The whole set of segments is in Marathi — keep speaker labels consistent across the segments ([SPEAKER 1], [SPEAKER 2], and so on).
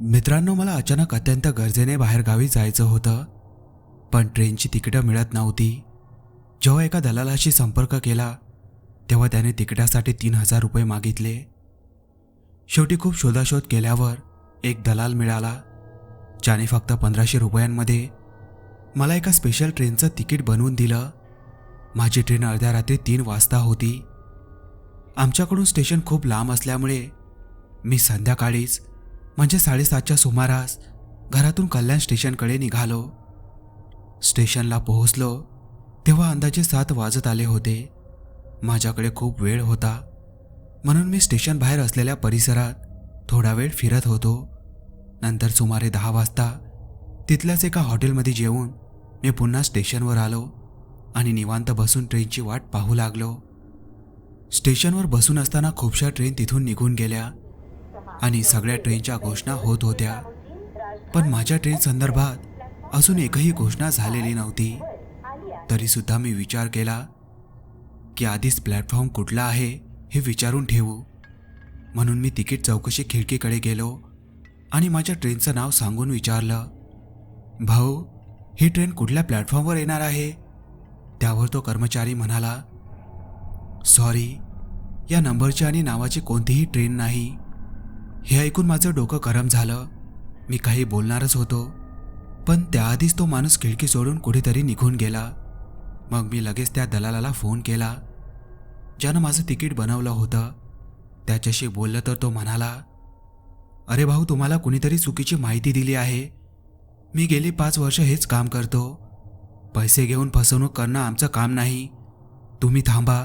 [SPEAKER 1] मित्रांनो मला अचानक अत्यंत गरजेने बाहेरगावी जायचं होतं पण ट्रेनची तिकीटं मिळत नव्हती. जेव्हा एका दलालाशी संपर्क केला तेव्हा त्याने तिकिटासाठी तीन हजार रुपये मागितले. शेवटी खूप शोधाशोध केल्यावर एक दलाल मिळाला ज्याने फक्त पंधराशे रुपयांमध्ये मला एका स्पेशल ट्रेनचं तिकीट बनवून दिलं. माझी ट्रेन अर्ध्या रात्री तीन वाजता होती. आमच्याकडून स्टेशन खूप लांब असल्यामुळे मी संध्याकाळीच म्हणजे साडेसातच्या सुमारास घरातून कल्याण स्टेशनकडे निघालो. स्टेशनला पोहोचलो तेव्हा अंदाजे सात वाजत आले होते. माझ्याकडे खूप वेळ होता. म्हणून मी स्टेशन बाहेर असलेल्या परिसरात थोडा वेळ फिरत होतो. नंतर सुमारे दहा वाजता तिथल्याच एका हॉटेलमध्ये जेवून मी पुन्हा स्टेशनवर आलो आणि निवांत बसून ट्रेनची वाट पाहू लागलो. स्टेशनवर बसून असताना खूपशा ट्रेन तिथून निघून गेल्या आणि सगळ्या ट्रेनच्या घोषणा होत होत्या. पण माझ्या ट्रेन संदर्भात अजून एकही घोषणा झालेली नव्हती. तरीसुद्धा मी विचार केला की आधीच प्लॅटफॉर्म कुठला आहे हे विचारून ठेवू. म्हणून मी तिकीट चौकशी खिडकीकडे गेलो आणि माझ्या ट्रेनचं नाव सांगून विचारलं भाऊ ही ट्रेन कुठल्या प्लॅटफॉर्मवर येणार आहे? त्यावर तो कर्मचारी म्हणाला सॉरी या नंबरची आणि नावाची कोणतीही ट्रेन नाही. हे ऐकून माझं डोकं गरम झालं. मी काही बोलणारच होतो पण त्याआधीच तो माणूस खिडकी सोडून कुठेतरी निघून गेला. मग मी लगेच त्या दलालाला फोन केला ज्यानं माझं तिकीट बनवलं होतं. त्याच्याशी बोललं तर तो म्हणाला अरे भाऊ तुम्हाला कुणीतरी चुकीची माहिती दिली आहे. मी गेली पाच वर्ष हेच काम करतो. पैसे घेऊन फसवणूक करणं आमचं काम नाही. तुम्ही थांबा.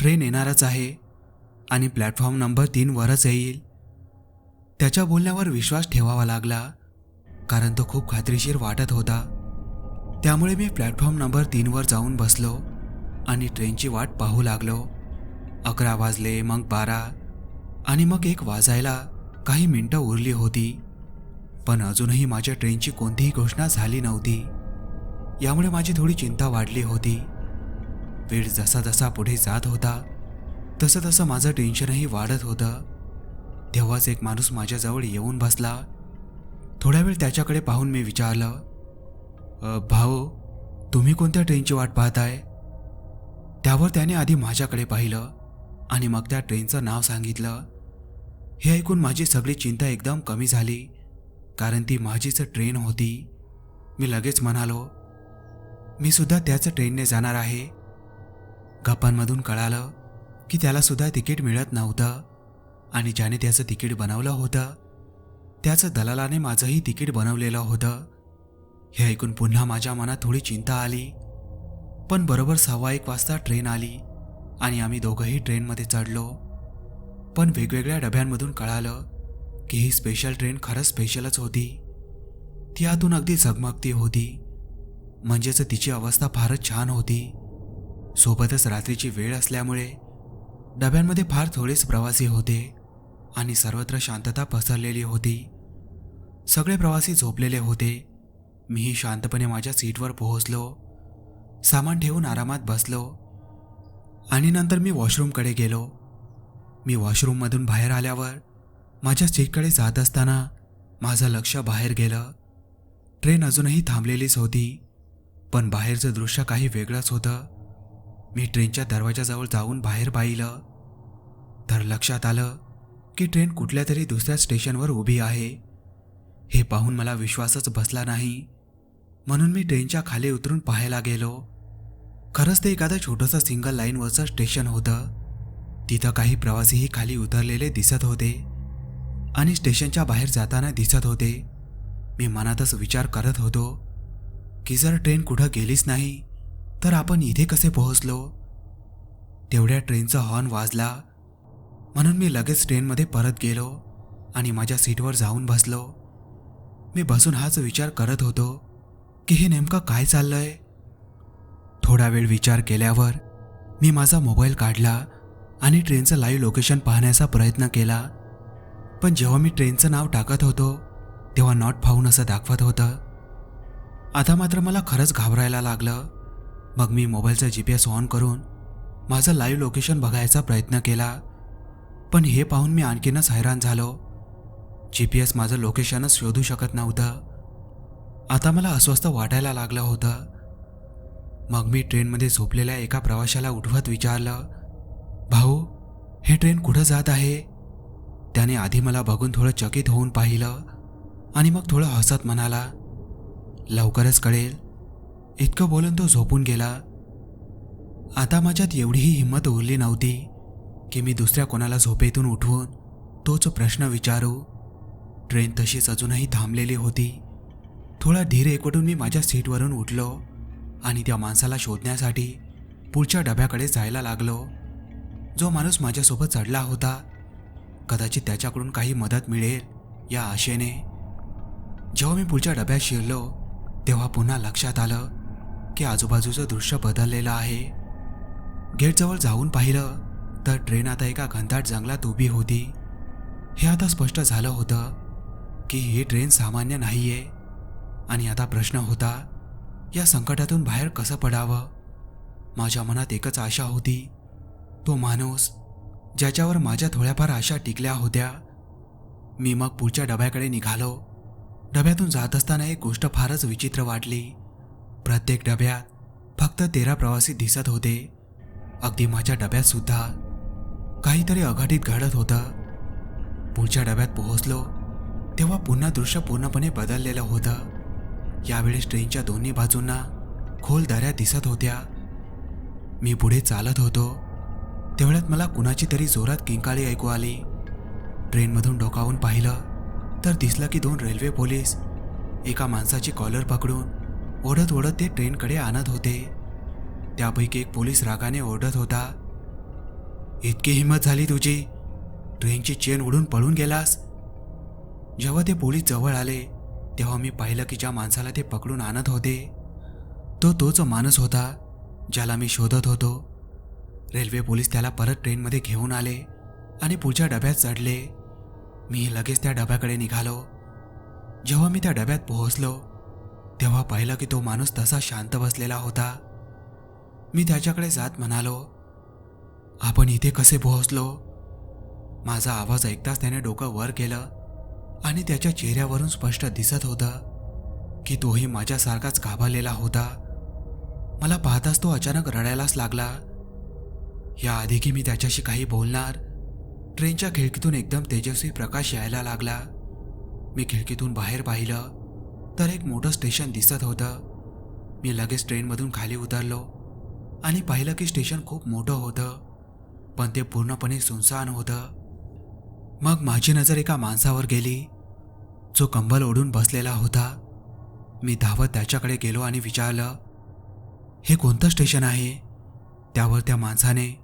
[SPEAKER 1] ट्रेन येणारच आहे. आणि प्लॅटफॉर्म नंबर तीनवरच येईल. त्याच्या बोलण्यावर विश्वास ठेवावा लागला. कारण तो खूप खात्रीशीर वाटत होता. त्यामुळे मी प्लॅटफॉर्म नंबर तीनवर जाऊन बसलो आणि ट्रेनची वाट पाहू लागलो. अकरा वाजले मग बारा. आणि मग एक वाजायला काही मिनटं उरली होती. पण अजूनही माझ्या ट्रेनची कोणतीही घोषणा झाली नव्हती. यामुळे माझी थोडी चिंता वाढली होती. वेळ जसा जसा पुढे जात होता तसं तसं माझं टेन्शनही वाढत होतं. तेव्हाच एक माणूस माझ्याजवळ येऊन बसला. थोडा वेळ त्याच्याकडे पाहून मी विचारलं भाऊ तुम्ही कोणत्या ट्रेनची वाट पाहताय? त्यावर त्याने आधी माझ्याकडे पाहिलं आणि मग त्या ट्रेनचं नाव सांगितलं. हे ऐकून माझी सगळी चिंता एकदम कमी झाली. कारण ती माझीच ट्रेन होती. मी लगेच म्हणालो मी सुद्धा त्याच ट्रेनने जाणार आहे. गप्पांमधून कळालं की त्याला सुद्धा तिकीट मिळत नव्हतं आणि ज्याने त्याचं तिकीट बनवलं होतं त्याचं दलालाने माझंही तिकीट बनवलेलं होतं. हे ऐकून पुन्हा माझ्या मनात थोडी चिंता आली. पण बरोबर सव्वा एक वाजता ट्रेन आली आणि आम्ही दोघंही ट्रेनमध्ये चढलो. पण वेगवेगळ्या डब्यांमधून कळालं की ही स्पेशल ट्रेन खरंच स्पेशलच होती. ती आतून अगदी झगमगती होती. म्हणजेच तिची अवस्था फारच छान होती. सोबतच रात्रीची वेळ असल्यामुळे डब्यांमध्ये फार थोडेच प्रवासी होते आणि सर्वत्र शांतता पसरलेली होती. सगळे प्रवासी झोपलेले होते. मीही शांतपणे माझ्या सीटवर पोहोचलो. सामान ठेवून आरामात बसलो. आणि नंतर मी वॉशरूमकडे गेलो. मी वॉशरूममधून बाहेर आल्यावर माझ्या सीटकडे जात असताना माझं लक्ष बाहेर गेलं. ट्रेन अजूनही थांबलेलीच होती पण बाहेरचं दृश्य काही वेगळंच होतं. मी ट्रेनच्या दरवाजाजवळ जाऊन बाहेर पाहिलं. तर लक्षात आलं की ट्रेन कुठल्या तरी दुसऱ्या स्टेशनवर उभी आहे. हे पाहून मला विश्वासच बसला नाही. म्हणून मी ट्रेनच्या खाली उतरून पाहायला गेलो. खरंच ते एखादं छोटंसं सिंगल लाईनवरचं स्टेशन होतं. तिथं काही प्रवासीही खाली उतरलेले दिसत होते. आणि स्टेशनच्या बाहेर जाताना दिसत होते. मी मनातच विचार करत होतो की जर ट्रेन कुठं गेलीच नाही तर आपण इथे कसे पोहोचलो? तेवढ्या ट्रेनचा हॉर्न वाजला. म्हणून मी लगेच ट्रेनमध्ये परत गेलो आणि माझ्या सीटवर जाऊन बसलो. मी बसून हाच विचार करत होतो की हे नेमकं काय चाललंय? थोडा वेळ विचार केल्यावर मी माझा मोबाईल काढला आणि ट्रेनचं लाईव्ह लोकेशन पाहण्याचा प्रयत्न केला. पण जेव्हा मी ट्रेनचं नाव टाकत होतो तेव्हा नॉट फाऊन असं दाखवत होतं. आता मात्र मला खरंच घाबरायला लागलं. मग मी मोबाईलचा जी पी एस ऑन करून माझं लाईव्ह लोकेशन बघायचा प्रयत्न केला. पण हे पाहून मी आणखीनच हैराण झालो. जी पी एस माझं लोकेशनच शोधू शकत नव्हतं. आता मला अस्वस्थ वाटायला लागलं होतं. मग मी ट्रेनमध्ये झोपलेल्या एका प्रवाशाला उठवत विचारलं भाऊ हे ट्रेन कुठं जात आहे? त्याने आधी मला बघून थोडं चकित होऊन पाहिलं आणि मग थोडं हसत म्हणाला लवकरच कळेल. इतकं बोलून तो झोपून गेला. आता माझ्यात एवढीही हिंमत उरली नव्हती की मी दुसऱ्या कोणाला झोपेतून उठवून तोच प्रश्न विचारू. ट्रेन तशीच अजूनही थांबलेली होती. थोडा धीर एकवटून मी माझ्या सीटवरून उठलो आणि त्या माणसाला शोधण्यासाठी पुढच्या डब्याकडे जायला लागलो. जो माणूस माझ्यासोबत चढला होता कदाचित त्याच्याकडून काही मदत मिळेल या आशेने. जेव्हा मी पुढच्या डब्यात शिरलो तेव्हा पुन्हा लक्षात आलं की आजूबाजूचं दृश्य बदललेलं आहे. गेटजवळ जाऊन पाहिलं तर ट्रेन आता एका घनदाट जंगलात उभी होती. हे आता स्पष्ट झालं होतं की ही ट्रेन सामान्य नाही आहे आणि आता प्रश्न होता या संकटातून बाहेर कसं पडावं? माझ्या मनात एकच आशा होती तो माणूस ज्याच्यावर माझ्या थोड्याफार आशा टिकल्या होत्या मी मग पुढच्या डब्याकडे निघालो. डब्यातून जात असताना एक गोष्ट फारच विचित्र वाटली. प्रत्येक डब्यात फक्त तेरा प्रवासी दिसत होते. अगदी माझ्या डब्यात सुद्धा काहीतरी अघटित घडत होतं. पुढच्या डब्यात पोहोचलो तेव्हा पुन्हा दृश्य पूर्णपणे बदललेलं होतं. यावेळेस ट्रेनच्या दोन्ही बाजूंना खोल दऱ्या दिसत होत्या. मी पुढे चालत होतो. तेवढ्यात मला कुणाची तरी जोरात किंकाळी ऐकू आली. ट्रेनमधून डोकावून पाहिलं तर दिसलं की दोन रेल्वे पोलीस एका माणसाची कॉलर पकडून ओढत ओढत ते ट्रेनकडे आणत होते. त्यापैकी एक पोलीस रागाने ओढत होता इतकी हिंमत झाली तुझी? ट्रेनची चेन उडून पळून गेलास? जेव्हा ते पोलीस जवळ आले तेव्हा मी पाहिलं की ज्या माणसाला ते पकडून आणत होते तो तोच माणूस होता ज्याला मी शोधत होतो. रेल्वे पोलीस त्याला परत ट्रेनमध्ये घेऊन आले आणि पुढच्या डब्यात चढले. मी लगेच त्या डब्याकडे निघालो. जेव्हा मी त्या डब्यात पोहोचलो तेव्हा पाहिलं की तो माणूस तसा शांत बसलेला होता. मी त्याच्याकडे जात म्हणालो आपण इथे कसे पोहोचलो? माझा आवाज ऐकताच त्याने डोकं वर केलं आणि त्याच्या चेहऱ्यावरून स्पष्ट दिसत होतं की तोही माझ्यासारखाच घाबरलेला होता. मला पाहताच तो अचानक रडायलाच लागला. याआधी की मी त्याच्याशी काही बोलणार? ट्रेनच्या खिडकीतून एकदम तेजस्वी प्रकाश यायला लागला. मी खिडकीतून बाहेर पाहिलं तर एक मोठं स्टेशन दिसत होतं. मी लगेच ट्रेनमधून खाली उतरलो आणि पाहिलं की स्टेशन खूप मोठं होतं पण ते पूर्णपणे सुनसान होतं. मग माझी नजर एका माणसावर गेली जो कंबल ओढून बसलेला होता. मी धावत त्याच्याकडे गेलो आणि विचारलं हे कोणतं स्टेशन आहे? त्यावर त्या माणसाने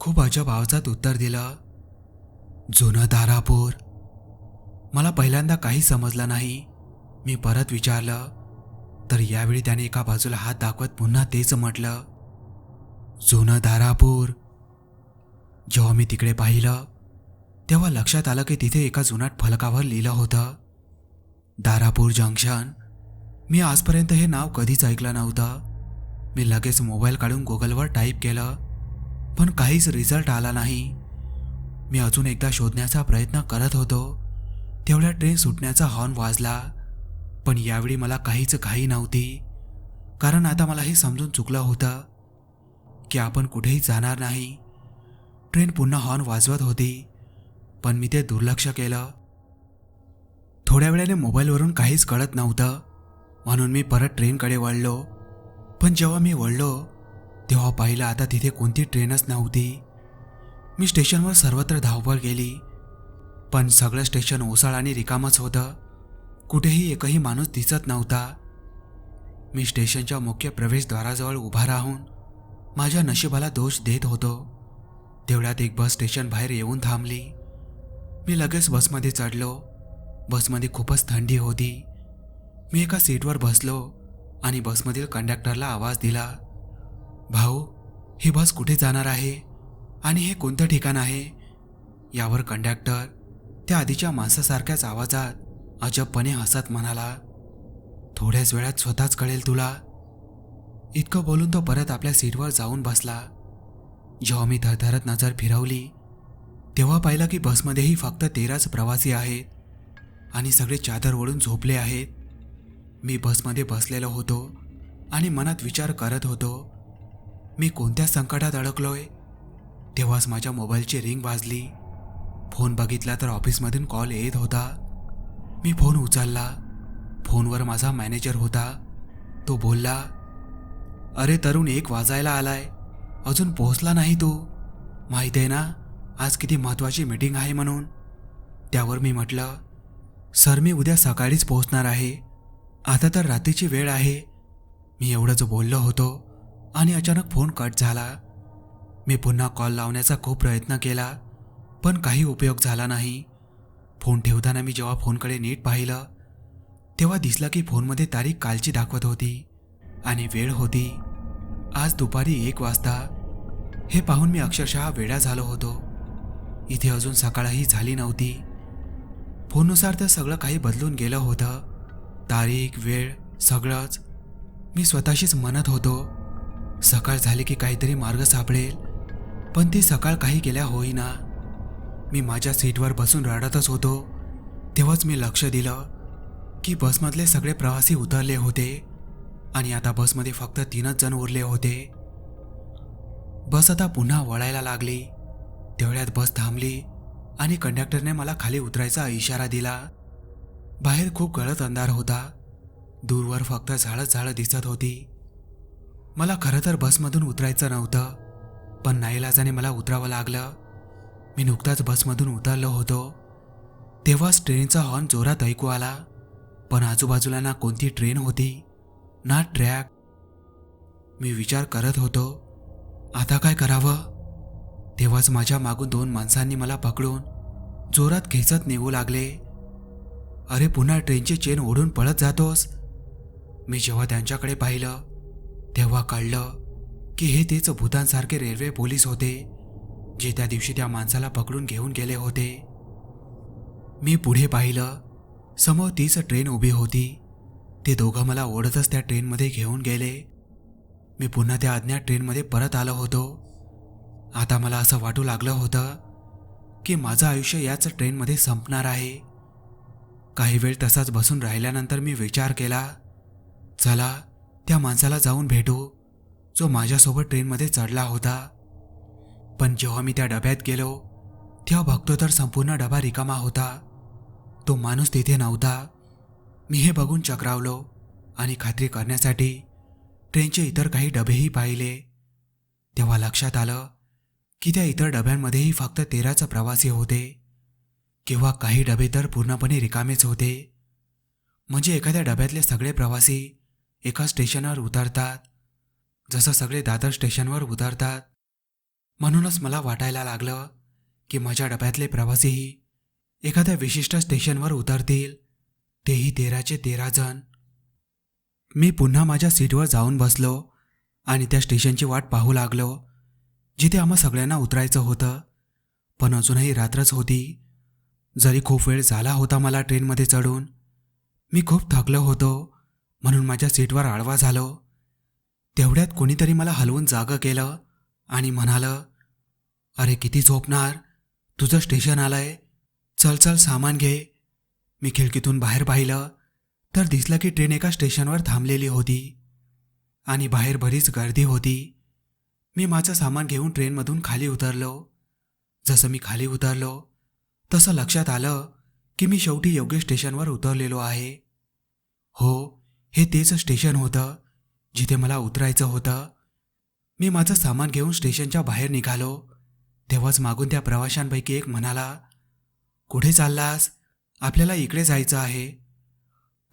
[SPEAKER 1] खूप अजब आवाजात उत्तर दिलं जुनं दारापूर. मला पहिल्यांदा काही समजलं नाही. मी परत विचारलं तर यावेळी त्याने एका बाजूला हात दाखवत पुन्हा तेच म्हटलं जुनं दारापूर. जेव्हा मी तिकडे पाहिलं तेव्हा लक्षात आलं की तिथे एका जुनाट फलकावर लिहिलं होतं दारापूर जंक्शन. मी आजपर्यंत हे नाव कधीच ऐकलं नव्हतं. मी लगेच मोबाईल काढून गुगलवर टाईप केलं पण काहीच रिझल्ट आला नाही. मी अजून एकदा शोधण्याचा प्रयत्न करत होतो. तेवढ्या ट्रेन सुटण्याचा हॉर्न वाजला पण यावेळी मला काहीच घाई नव्हती. कारण आता मला हे समजून चुकलं होतं की आपण कुठेही जाणार नाही. ट्रेन पुन्हा हॉर्न वाजवत होती पण मी ते दुर्लक्ष केलं. थोड्या वेळाने मोबाईलवरून काहीच कळत नव्हतं म्हणून मी परत ट्रेनकडे वळलो. पण जेव्हा मी वळलो तेव्हा पाहिलं आता तिथे कोणती ट्रेनच नव्हती. मी स्टेशनवर सर्वत्र धावपळ केली. पण सगळं स्टेशन ओसाळ आणि रिकामच होतं. कुठेही एकही माणूस दिसत नव्हता. मी स्टेशनच्या मुख्य प्रवेशद्वाराजवळ उभा राहून माझ्या नशिबाला दोष देत होतो. तेवढ्यात एक बस स्टेशन बाहेर येऊन थांबली. मी लगेच बसमध्ये चढलो. बसमध्ये खूपच थंडी होती. मी एका सीटवर बसलो आणि बसमधील कंडक्टरला आवाज दिला. भाऊ ही बस कुठे जाणार आहे? आणि हे कोणतं ठिकाण आहे? यावर कंडक्टर त्या आधीच्या माणसासारख्याच आवाजात अजबपणे हसत म्हणाला थोड्याच वेळात स्वतःच कळेल तुला. इतकं बोलून तो परत आपल्या सीटवर जाऊन बसला. जेव्हा मी थरथरत नजर फिरवली तेव्हा पाहिलं की बसमध्येही फक्त तेराच प्रवासी आहेत आणि सगळे चादर ओढून झोपले आहेत. मी बसमध्ये बसलेलो होतो आणि मनात विचार करत होतो मी कोणत्या संकटात अडकलोय? तेव्हाच माझ्या मोबाईलची रिंग वाजली. फोन बघितला तर ऑफिसमधून कॉल येत होता. मी फोन उचलला. फोनवर माझा मॅनेजर होता. तो बोलला अरे तरुण एक वाजायला आलाय. अजून पोहोचला नाही तू. माहिती आहे ना आज किती महत्त्वाची मीटिंग आहे म्हणून. त्यावर मी म्हटलं सर मी उद्या सकाळीच पोहोचणार आहे. आता तर रात्रीची वेळ आहे. मी एवढंच बोललो होतो. आणि अचानक फोन कट झाला. मी पुन्हा कॉल लावण्याचा खूप प्रयत्न केला पण काही उपयोग झाला नाही. फोन ठेवताना मी जेव्हा फोनकडे नीट पाहिलं तेव्हा दिसलं की फोनमध्ये तारीख कालची दाखवत होती आणि वेळ होती. आज दुपारी एक वाजता. हे पाहून मी अक्षरशः वेडा झालो होतो. इथे अजून सकाळही झाली नव्हती. फोननुसार तर सगळं काही बदलून गेलं होतं. तारीख वेळ सगळंच. मी स्वतःशीच म्हणत होतो सकाळ झाली की काहीतरी मार्ग सापडेल. पण ती सकाळ काही केल्या होईना. मी माझ्या सीटवर बसून रडतच होतो. तेव्हाच मी लक्ष दिलं की बसमधले सगळे प्रवासी उतरले होते आणि आता बसमध्ये फक्त तीनच जण उरले होते. बस आता पुन्हा वळायला लागली. तेवढ्यात बस थांबली आणि कंडक्टरने मला खाली उतरायचा इशारा दिला. बाहेर खूप गळत अंधार होता. दूरवर फक्त झाडं झाडं दिसत होती. मला खरं तर बसमधून उतरायचं नव्हतं पण नाईलाजाने मला उतरावं लागलं. मी नुकताच बसमधून उतरलो होतो. तेव्हाच ट्रेनचा हॉर्न जोरात ऐकू आला पण आजूबाजूला ना कोणती ट्रेन होती ना ट्रॅक. मी विचार करत होतो आता काय करावं? तेव्हाच माझ्या मागून दोन माणसांनी मला पकडून जोरात खेचत नेऊ लागले. अरे पुन्हा ट्रेनची चेन ओढून पळत जातोस? मी जेव्हा त्यांच्याकडे पाहिलं तेव्हा कळलं की हे तेच भूतांसारखे रेल्वे पोलीस होते जे त्या दिवशी त्या माणसाला पकडून घेऊन गेले होते. मी पुढे पाहिलं समोर तीच ट्रेन उभी होती. ते दोघं मला ओढतच त्या ट्रेनमध्ये घेऊन गेले. मी पुन्हा त्या अज्ञात ट्रेनमध्ये परत आलो होतो. आता मला असं वाटू लागलं होतं की माझं आयुष्य याच ट्रेनमध्ये संपणार आहे. काही वेळ तसाच बसून राहिल्यानंतर मी विचार केला चला त्या माणसाला जाऊन भेटू जो माझ्यासोबत ट्रेनमध्ये चढला होता. पण जेव्हा मी त्या डब्यात गेलो तेव्हा बघतो तर संपूर्ण डबा रिकामा होता. तो माणूस तिथे नव्हता. मी हे बघून चक्रावलो आणि खात्री करण्यासाठी ट्रेनचे इतर काही डबेही पाहिले. तेव्हा लक्षात आलं की त्या इतर डब्यांमध्येही फक्त तेराच प्रवासी होते. किंवा काही डबे तर पूर्णपणे रिकामेच होते. म्हणजे एखाद्या डब्यातले सगळे प्रवासी एका स्टेशनवर उतरतात. जसं सगळे दादर स्टेशनवर उतरतात. म्हणूनच मला वाटायला लागलं की माझ्या डब्यातले प्रवासीही एखाद्या विशिष्ट स्टेशनवर उतरतील. तेही तेराचे तेरा जण. मी पुन्हा माझ्या सीटवर जाऊन बसलो आणि त्या स्टेशनची वाट पाहू लागलो जिथे आम्हा सगळ्यांना उतरायचं होतं. पण अजूनही रात्रच होती. जरी खूप वेळ झाला होता मला ट्रेनमध्ये चढून. मी खूप थकलो होतो म्हणून माझ्या सीटवर आडवा झालो. तेवढ्यात कोणीतरी मला हलवून जागं केलं आणि म्हणालं अरे किती झोपणार? तुझं स्टेशन आलंय. चल चल सामान घे. मी खिडकीतून बाहेर पाहिलं तर दिसलं की ट्रेन एका स्टेशनवर थांबलेली होती आणि बाहेर बरीच गर्दी होती. मी माझं सामान घेऊन ट्रेनमधून खाली उतरलो. जसं मी खाली उतरलो तसं लक्षात आलं की मी शेवटी योग्य स्टेशनवर उतरलेलो आहे. हो हे तेच स्टेशन होतं जिथे मला उतरायचं होतं. मी माझं सामान घेऊन स्टेशनच्या बाहेर निघालो. तेव्हाच मागून त्या प्रवाशांपैकी एक म्हणाला कुठे चाललास? आपल्याला इकडे जायचं आहे.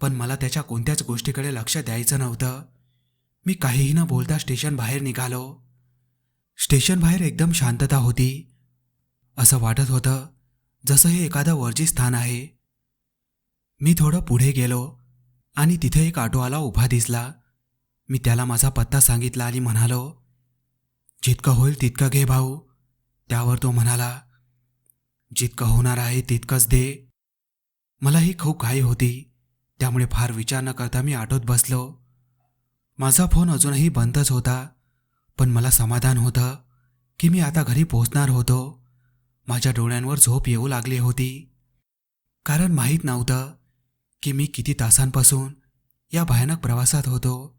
[SPEAKER 1] पण मला त्याच्या कोणत्याच गोष्टीकडे लक्ष द्यायचं नव्हतं. मी काहीही न बोलता स्टेशन बाहेर निघालो. स्टेशन बाहेर एकदम शांतता होती. असं वाटत होतं जसं हे एखादं वर्जी स्थान आहे. मी थोडं पुढे गेलो. आणि तिथे एक ऑटोवाला उभा दिसला. मी त्याला माझा पत्ता सांगितला आणि म्हणालो जितकं होईल तितकं घे भाऊ. त्यावर तो म्हणाला जितकं होणार आहे तितकंच दे. मलाही खूप घाई होती. त्यामुळे फार विचार न करता मी ऑटोत बसलो. माझा फोन अजूनही बंदच होता पण मला समाधान होतं की मी आता घरी पोहोचणार होतो. माझ्या डोळ्यांवर झोप येऊ लागली होती. कारण माहीत नव्हतं की मी किती तासांपासून या भयानक प्रवासात होतो.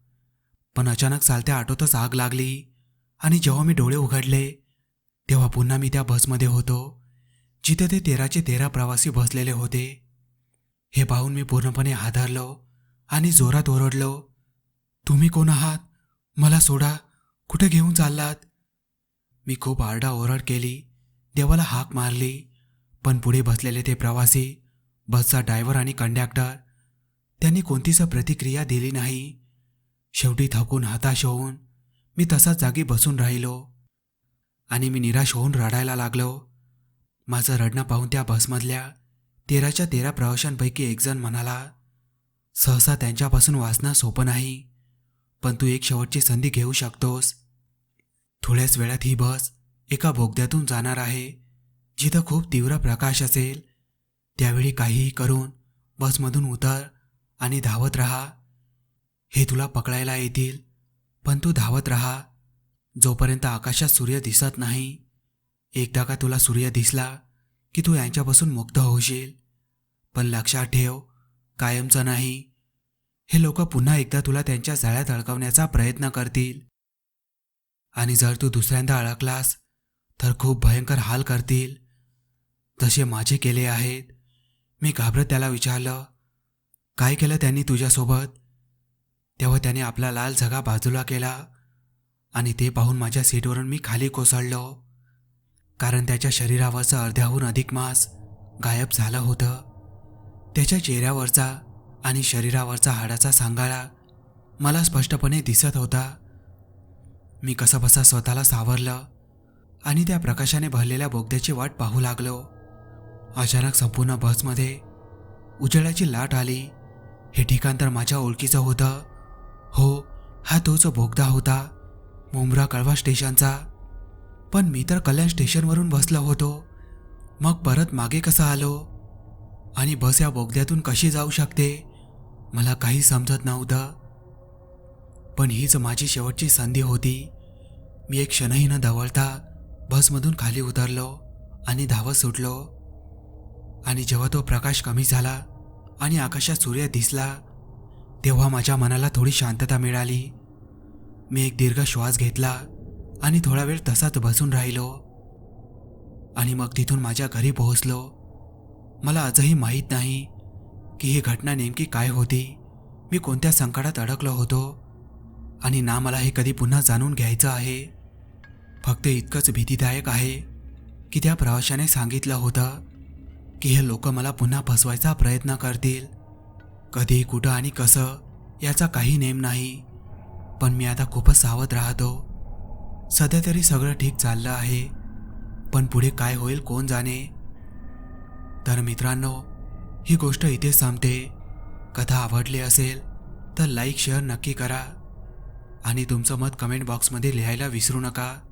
[SPEAKER 1] पण अचानक चालत्या आटोतच आग लागली आणि जेव्हा मी डोळे उघडले तेव्हा पुन्हा मी त्या बसमध्ये होतो जिथे ते तेराचे तेरा प्रवासी बसलेले होते. हे पाहून मी पूर्णपणे हादरलो आणि जोरात ओरडलो तुम्ही कोण आहात? मला सोडा. कुठे घेऊन चाललात? मी खूप आरडाओरड केली देवाला हाक मारली पण पुढे बसलेले ते प्रवासी बसचा ड्रायव्हर आणि कंडक्टर त्यांनी कोणतीच प्रतिक्रिया दिली नाही. शेवटी थकून हताश होऊन मी तसाच जागी बसून राहिलो आणि मी निराश होऊन रडायला लागलो. माझं रडणं पाहून त्या बसमधल्या तेराच्या तेरा प्रवाशांपैकी एकजण म्हणाला सहसा त्यांच्यापासून वाचणं सोपं नाही पण तू एक शेवटची संधी घेऊ शकतोस. थोड्याच वेळात ही बस एका बोगद्यातून जाणार आहे जिथं खूप तीव्र प्रकाश असेल त्यावेळी काहीही करून बसमधून उतर आणि धावत राहा. हे तुला पकडायला येतील पण तू धावत राहा. जोपर्यंत आकाशात सूर्य दिसत नाही एकदा का तुला सूर्य दिसला की तू यांच्यापासून मुक्त होशील. पण लक्षात ठेव कायमचं नाही. हे लोक पुन्हा एकदा तुला त्यांच्या जाळ्यात अडकवण्याचा प्रयत्न करतील. आणि जर तू दुसऱ्यांदा अडकलास तर खूप भयंकर हाल करतील. तसे माझे केले आहेत मी घाबरत त्याला विचारलं काय केलं त्यांनी तुझ्यासोबत? तेव्हा त्याने आपला लाल झगा बाजूला केला आणि ते पाहून माझ्या सीटवरून मी खाली कोसळलो. कारण त्याच्या शरीरावरचं अर्ध्याहून अधिक मांस गायब झालं होतं. त्याच्या चेहऱ्यावरचा आणि शरीरावरचा हाडाचा सांगाळा मला स्पष्टपणे दिसत होता. मी कसंबसा स्वतःला सावरलं आणि त्या प्रकाशाने भरलेल्या बोगद्याची वाट पाहू लागलो. अचानक संपूर्ण बसमध्ये उजेडाची लाट आली. हे ठिकाण तर माझ्या ओळखीचं होतं. हो हा तोच बोगदा होता मुंब्रा कळवा स्टेशनचा. पण मी तर कल्याण स्टेशनवरून बसलो होतो. मग परत मागे कसा आलो? आणि बस या बोगद्यातून कशी जाऊ शकते? मला काही समजत नव्हतं. पण हीच माझी शेवटची संधी होती. मी एक क्षणही न दवळता बसमधून खाली उतरलो आणि धावत सुटलो. आणि जेव्हा तो प्रकाश कमी झाला आणि आकाशात सूर्य दिसला तेव्हा माझ्या मनाला थोडी शांतता मिळाली. मी एक दीर्घ श्वास घेतला आणि थोडा वेळ तसाच बसून राहिलो. आणि मग तिथून माझ्या घरी पोहोचलो. मला आजही माहीत नाही की ही घटना नेमकी काय होती. मी कोणत्या संकटात अडकलो होतो आणि ना मला हे कधी पुन्हा जाणून घ्यायचं आहे. फक्त इतकंच भीतीदायक आहे की त्या प्रवाशाने सांगितलं होतं की हे लोक मला पुन्हा फसवायचा प्रयत्न करतील. कधी कुठं आणि कसं याचा काही नेम नाही. पण मी आता खूपच सावध राहतो. सध्या तरी सगळं ठीक चाललं आहे. पण पुढे काय होईल कोण जाणे? तर मित्रांनो ही गोष्ट इथेच संपते कथा आवडली असेल तर लाईक शेअर नक्की करा. आणि तुमचं मत कमेंट बॉक्समध्ये लिहायला विसरू नका.